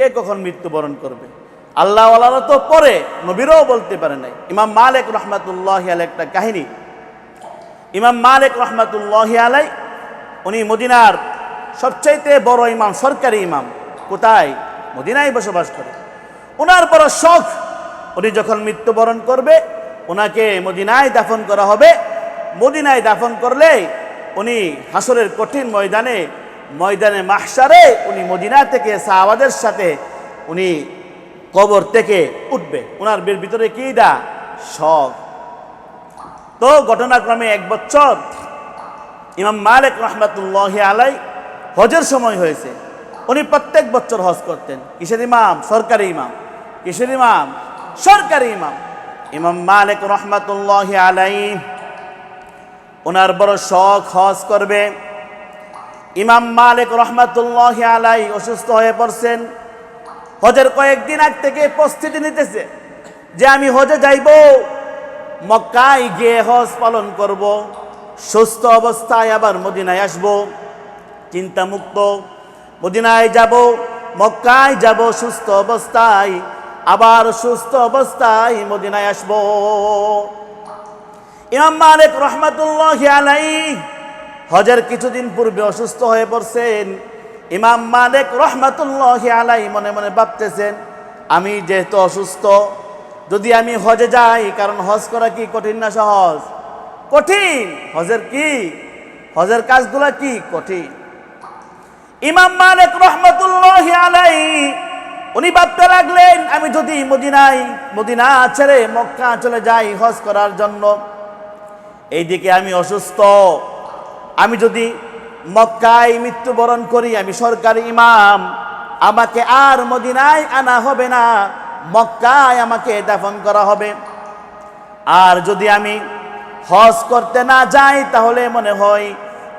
কে কখন মৃত্যুবরণ করবে? আল্লাহ আল্লাহ তো পরে, নবীরও বলতে পারে নাই। ইমাম মালিক রহমাতুল্লাহ আলাই একটা কাহিনী। ইমাম মালিক রহমাতুল্লাহ আলাই উনি মদিনার সবচাইতে বড় ইমাম, সরকারি ইমাম। কোথায়? মদিনায় বসবাস করে। ওনার বড় শখ, উনি যখন মৃত্যুবরণ করবে ওনাকে মদিনায় দাফন করা হবে। মদিনায় দাফন করলে উনি হাসরের কঠিন ময়দানে ময়দানে মাহসারে উনি মদিনা থেকে সাহাবাদের সাথে উনি কবর থেকে উঠবে। ওনার ভিতরে কি দা? শখ। তো ঘটনাক্রমে এক বছর ইমাম মালিক রহমাতুল্লাহ আলাই হজের সময় হয়েছে। উনি প্রত্যেক বছর হজ করতেন। কিসের ইমাম? সরকারি ইমাম। কিসের ইমাম? সরকারি ইমাম। ইমাম মালিক রহমাতুল্লাহ আলাই ওনার বড় শখ হজ করবে। ইমাম মালিক রহমাতুল্লাহ আলাই অসুস্থ হয়ে পড়ছেন। হজের কয়েকদিন আগ থেকে প্রস্তুতি নিতেছে যে আমি হজে যাইব, মক্কায় গিয়ে হজ পালন করব, সুস্থ অবস্থায় আবার মদিনায় আসব, চিন্তামুক্ত। মদিনায় যাব, মক্কায় যাব, সুস্থ অবস্থায়, আবার সুস্থ অবস্থায় মদিনায় আসব। ইমাম মালিক রহমাতুল্লাহ আলাই হজের কিছুদিন পূর্বে অসুস্থ হয়ে পড়ছেন। ইমাম মালিক রহমাতুল্লাহ আলাই মনে মনে ভাবতেছেন, আমি যেহেতু অসুস্থ, যদি আমি হজে যাই, কারণ হজ করা কি কঠিন না সহজ? কঠিন। হজের কি? হজের কাজগুলা কি কঠিন? ইমাম মালিক রহমতুল্লাহ আলাই উনি ভাবতে লাগলেন, আমি যদি মদিনায়, মদিনা ছেড়ে মক্কা চলে যাই হজ করার জন্য, এইদিকে আমি অসুস্থ। আমি যদি মক্কায় মৃত্যুবরণ করি, আমি সরকারি ইমাম, আমাকে আর মদিনায় আনা হবে না, মক্কায় আমাকে দাফন করা হবে। আর যদি আমি হজ করতে না যাই, তাহলে মনে হয়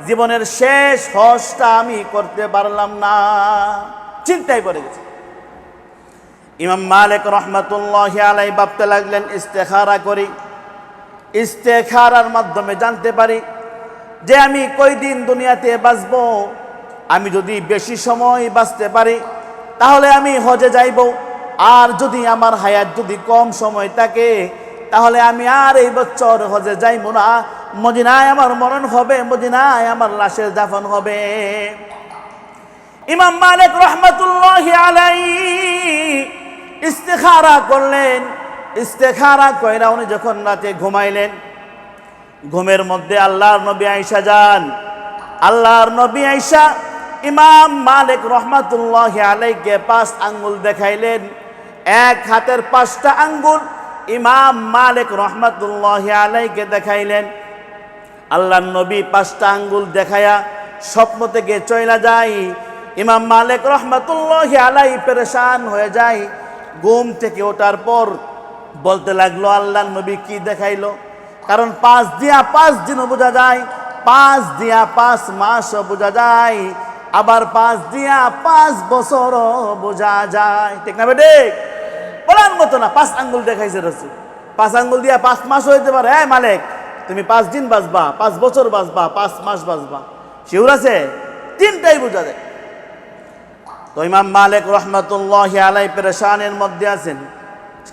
জীবনের শেষ হজটা আমি করতে পারলাম না। চিন্তায় পড়ে গেছে। ইমাম মালিক রহমতুল্লাহ আলাই ভাবতে লাগলেন, ইস্তেখারা করি। ইস্তেখারার মাধ্যমে জানতে পারি যে আমি কয়দিন দুনিয়াতে বাঁচব, আমি যদি বেশি সময় বাঁচতে পারি, তাহলে আমি হজে যাইব। আর যদি আমার হায়াত যদি কম সময় থাকে, তাহলে আমি আর এই বছর হজে যাইব না। মদিনায় আমার মরণ হবে, মদিনায় আমার লাশের দাফন হবে। ইমাম মালিক রহমতুল্লাহ আলাই ইস্তেখারা করলেন। ইস্তেখারা কয়রা উনি যখন রাতে ঘুমাইলেন ঘুমের মধ্যে আল্লাহর নবী আইসা যান। আল্লাহর নবী আইসা ইমাম মালিক রহমাতুল্লাহ আলাইকে পাঁচ আঙ্গুল দেখাইলেন। এক হাতের পাঁচটা আঙ্গুল ইমাম মালিক রহমাতুল্লাহ আলাইকে দেখাইলেন। আল্লাহর নবী পাঁচটা আঙ্গুল দেখায়া স্বপ্ন থেকে চইলা যায়। ইমাম মালিক রহমাতুল্লাহ আলাই পেরেশান হয়ে যায়। ঘুম থেকে ওঠার পর বলতে লাগল, আল্লাহর নবী কি দেখাইলো? কারণ পাঁচ দিয়া পাঁচ দিনও বোঝা যায়, পাঁচ দিয়া পাঁচ মাসও বোঝা যায়, আবার পাঁচ দিয়া পাঁচ বছরও বোঝা যায়। ঠিক না বেটে? বলার মতো না, পাঁচ আঙ্গুল দেখাইছে রসুল। পাঁচ আঙ্গুল দিয়া পাঁচ মাস হইতে পারে। হ্যাঁ মালিক, তুমি পাঁচ দিন বাঁচবা, পাঁচ বছর বাঁচবা, পাঁচ মাস বাঁচবা। শিউর আছে? তিনটাই বোঝা যায়। তো ইমাম মালিক রহমতুল্লাহ আলাই পেরেশানের মধ্যে আছেন।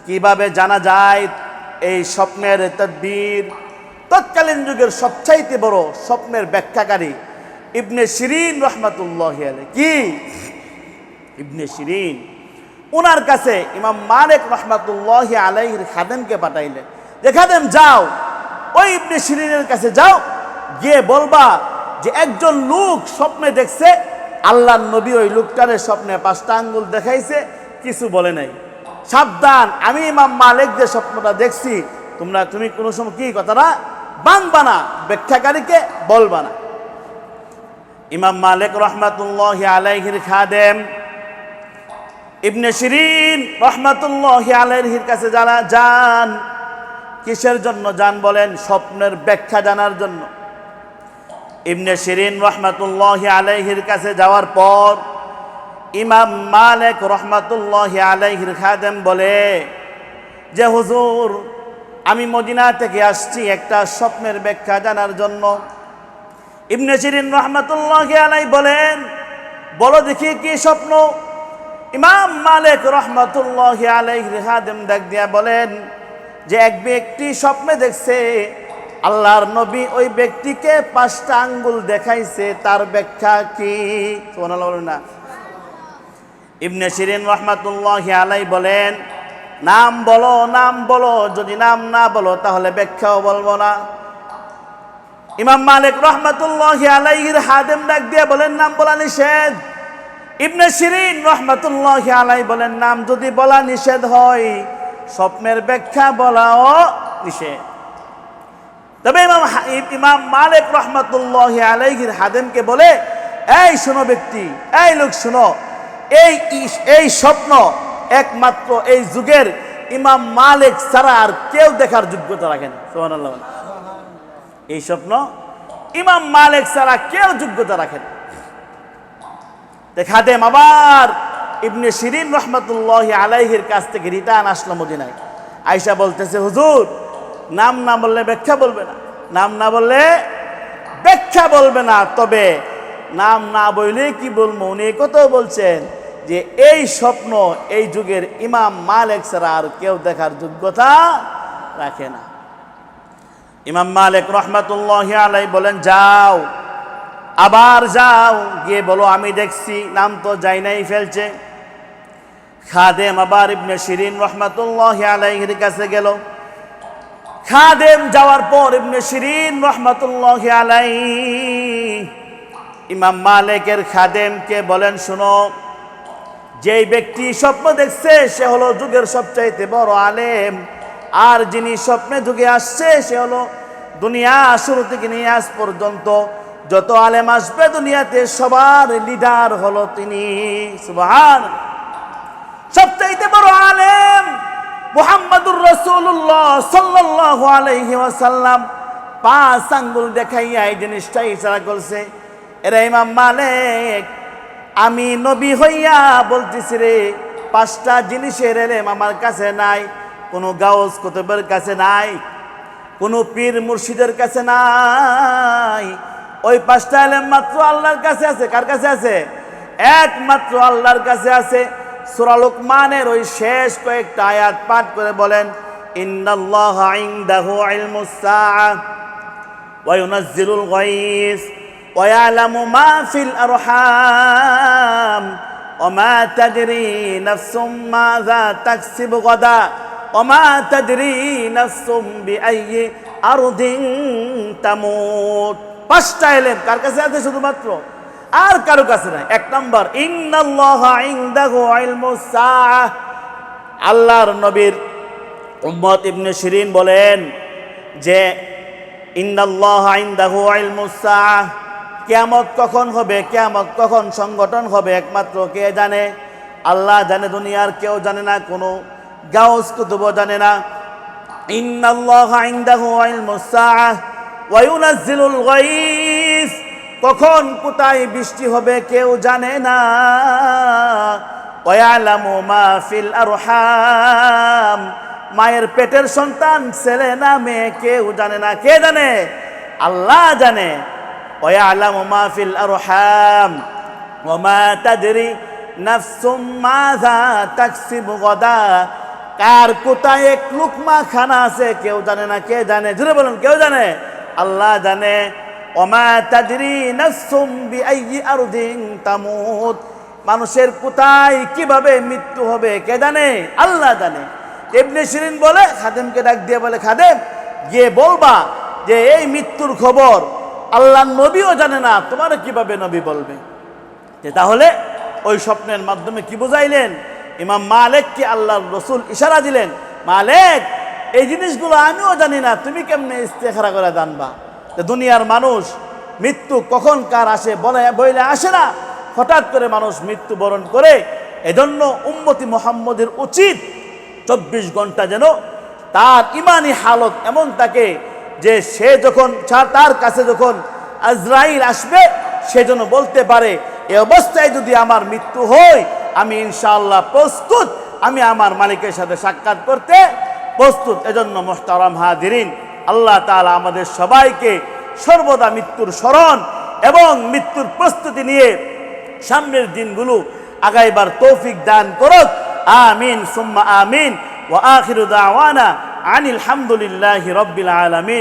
কীভাবে জানা যায়? এই স্বপ্নের তদ্বির তৎকালীন যুগের সবচাইতে বড় স্বপ্নের ব্যাখ্যাকারী ইবনে শিরিন রহমাতুল্লাহ কি? ইবনে শিরিন। ওনার কাছে ইমাম মালিক রহমাতুল্লাহ আলাইহির খাদেমকে পাঠাইলেন যে, খাদেম, যাও। ওই ইবনে শিরিনের কাছে যাও। গিয়ে বলবা যে, একজন লোক স্বপ্নে দেখছে আল্লাহ নবী ওই লোকটারে স্বপ্নে পাঁচটা আঙ্গুল দেখাইছে, কিছু বলে নাই। সাবধান, আমি ইমাম মালিক যে স্বপ্নটা দেখছি, তোমরা, তুমি কোনো সময় কি কথাটা বানবা না, ব্যাখ্যাকারীকে বলবা না। ইমাম মালিক রহমাতুল্লাহ আলাইহির খাদেম, ইবনে শিরিন রহমাতুল্লাহ আলাইহির কাছে যারা যান, কিসের জন্য যান বলেন? স্বপ্নের ব্যাখ্যা জানার জন্য। ইবনে শিরিন রহমাতুল্লাহ আলাইহির কাছে যাওয়ার পর ইমাম মালিক রহমাতুল্লাহ আলাইহির খাদেম বলে যে, হুজুর, আমি মদিনা থেকে আসছি একটা স্বপ্নের ব্যাখ্যা জানার জন্য। ইবনে শিরিন রহমাতুল্লাহ আলাই বলেন, বলো দেখি কি স্বপ্ন? ইমাম মালিক রহমতুল্লাহ আলাইহির খাদেম ডাক দিয়া বলেন যে, এক ব্যক্তি স্বপ্নে দেখছে, আল্লাহর নবী ওই ব্যক্তিকে পাঁচটা আঙ্গুল দেখাইছে, তার ব্যাখ্যা কি? না। ইবনে শিরিন রহমাতুল্লাহ আলাই বলেন, নাম বলো নাম বলো, যদি নাম না বলো তাহলে ব্যাখ্যাও বলব না। ইমাম মালিক রহমাতুল্লাহ আলাইহির হাদেম ডাক দিয়ে বলেন, নাম বলা নিষেধ। ইবনে শিরিন রহমাতুল্লাহ আলাই বলেন, নাম যদি বলা নিষেধ হয়, স্বপ্নের ব্যাখ্যা বলাও নিষেধ। তবে ইমাম ইমাম মালিক রহমাতুল্লাহ আলাইহির হাদেমকে বলে, এই শোনো ব্যক্তি, এই লোক শোনো এই এই স্বপ্ন একমাত্র এই যুগের ইমাম মালিক ছাড়া আর কেউ দেখার যোগ্যতা রাখেন বলেন। এই স্বপ্ন ইমাম মালিক ছাড়া কেউ যোগ্যতা রাখেন দেখা খাদেম আবার ইবনে শিরিন রহমতুল্লাহ আলাইহির কাছ থেকে রিটার্ন আসলো মদিনায়। আয়সা বলতেছে, হুজুর, নাম না বললে ব্যাখ্যা বলবে না। নাম না বললে ব্যাখ্যা বলবে না। তবে নাম না বললে কি বলব? উনি কত বলছেন যে এই স্বপ্ন, এই যুগের ইমাম মালিক ছাড়া আর কেউ দেখার যোগ্যতা রাখে না। ইমাম মালিক রহমতুল্লাহ আলাই বলেন, যাও, আবার যাও, গিয়ে বলো, আমি দেখছি, নাম তো যাই নাই ফেলছে। খাদেম আবার ইবনে শিরিন রহমতুল্লাহ আলাইহির কাছে গেল। খাদেম যাওয়ার পর ইবনে শিরিন রহমতুল্লাহ আলাই ইমাম মালিকের খাদেমকে বলেন, শুনো যেই ব্যক্তি স্বপ্ন দেখছে, সে হলো যুগের সবচাইতে বড় আলেম। আর যিনি স্বপ্নে যুগে আসছে, সে হলো দুনিয়া শুরু থেকে নিয়ে আজ পর্যন্ত। যত আলেম আসবে দুনিয়াতে, সবার লিডার হলো তিনি। সুবহান। সবচাইতে বড় আলেম মুহাম্মাদুর রাসূলুল্লাহ সাল্লাল্লাহু আলাইহি ওয়াসাল্লাম। পাঁচ আঙ্গুল দেখাইয়া এই জিনিসটা ইশারা করছে। এরা ইমাম মালিক আমি নবী হইয়া বলতেছি রে, পাঁচটা জিনিসের এলেম আমার কাছে নাই, কোনো গাউজ কতবের কাছে নাই, কোনো পীর মুর্শিদের কাছে নাই। ওই পাঁচটা এলেম মাত্র আল্লাহর কাছে আছে, কার কাছে আছে? একমাত্র আল্লাহর কাছে আছে। সুরালুকমানের ওই শেষ কয়েকটা আয়াত পাঠ করে বলেন ইন্দাল্লাহ ইন্দাহু ইলমুস সাআ ওয়া ইউনাজ্জিলুল ওয়ালামু মা ফিল আরহাম, ওমা তাজরি নাফসুম মাযা তাকসিবু গদা, ওমা তাজরি নাফসুম বিআইয়ি আরদিন তামুত। পাঁচটা এলেম, কার কাছে আছে শুধুমাত্র? আর কারও কাছে নাই। এক নম্বর আল্লাহর নবীর উম্মত ইবনে শিরিন বলেন যে ইন্দাল্লাহ আইন্দাহু আইল মুসাহ কিয়ামত কখন হবে, কেয়ামত কখন সংগঠন হবে, একমাত্র কে জানে? আল্লাহ জানে, দুনিয়ার কেউ জানে না, কোনো গাউস কুতুব জানে না। কখন কোথায় বৃষ্টি হবে কেউ জানে না। মায়ের পেটের সন্তান, ছেলে না মেয়ে, কেউ জানে না। কে জানে? আল্লাহ জানে। ওয়ালামু মা ফিল আরহাম ওমা তাদরি নাফসুম মাযা তাকসিবু গাদা কার কোথায় এক লুকমা খানা আছে, কেউ জানে না কে জানে? জুড়ে বলুন, কেউ জানে? আল্লাহ জানে, ওমা তাদরি নাফসুম বিআইয়ি আরদিন তামুত। মানুষের কোথায়, কীভাবে মৃত্যু হবে, কে জানে? আল্লাহ জানে। ইবনে শিরিন বলে, খাদেমকে ডাক দিয়ে বলে, খাদেম, গিয়ে বলবা যে এই মৃত্যুর খবর আল্লাহ নবীও জানে না, তোমার কীভাবে নবী বলবে? তাহলে ওই স্বপ্নের মাধ্যমে কি বুঝাইলেন? ইমাম মালেককে আল্লাহর রসুল ইশারা দিলেন? মালেক, এই জিনিসগুলো আমিও জানি না, তুমি কেমনে ইস্তেখারা করে জানবা? দুনিয়ার মানুষ মৃত্যু কখন কার আসে বলে, বইলে আসে না। হঠাৎ করে মানুষ মৃত্যু বরণ করে, এজন্য উম্মতি মোহাম্মদের উচিত চব্বিশ ঘণ্টা যেন তার ইমানি হালত এমন থাকে যে সে যখন তার কাছে যখন আজরাইল আসবে, সে যেন বলতে পারে, এ অবস্থায় যদি আমার মৃত্যু হয়, আমি ইনশাআল্লাহ প্রস্তুত, আমি আমার মালিকের সাথে সাক্ষাৎ করতে প্রস্তুত। এজন্য মোহতারাম হাদিরিন আল্লাহ তালা আমাদের সবাইকে সর্বদা মৃত্যুর স্মরণ এবং মৃত্যুর প্রস্তুতি নিয়ে সামনের দিনগুলো আগাইবার তৌফিক দান করুক। আমিন, সুম্মা আমিন ও আখিরু দাওয়ানা আনিল হামদুলিল্লাহি রাব্বিল আলামিন।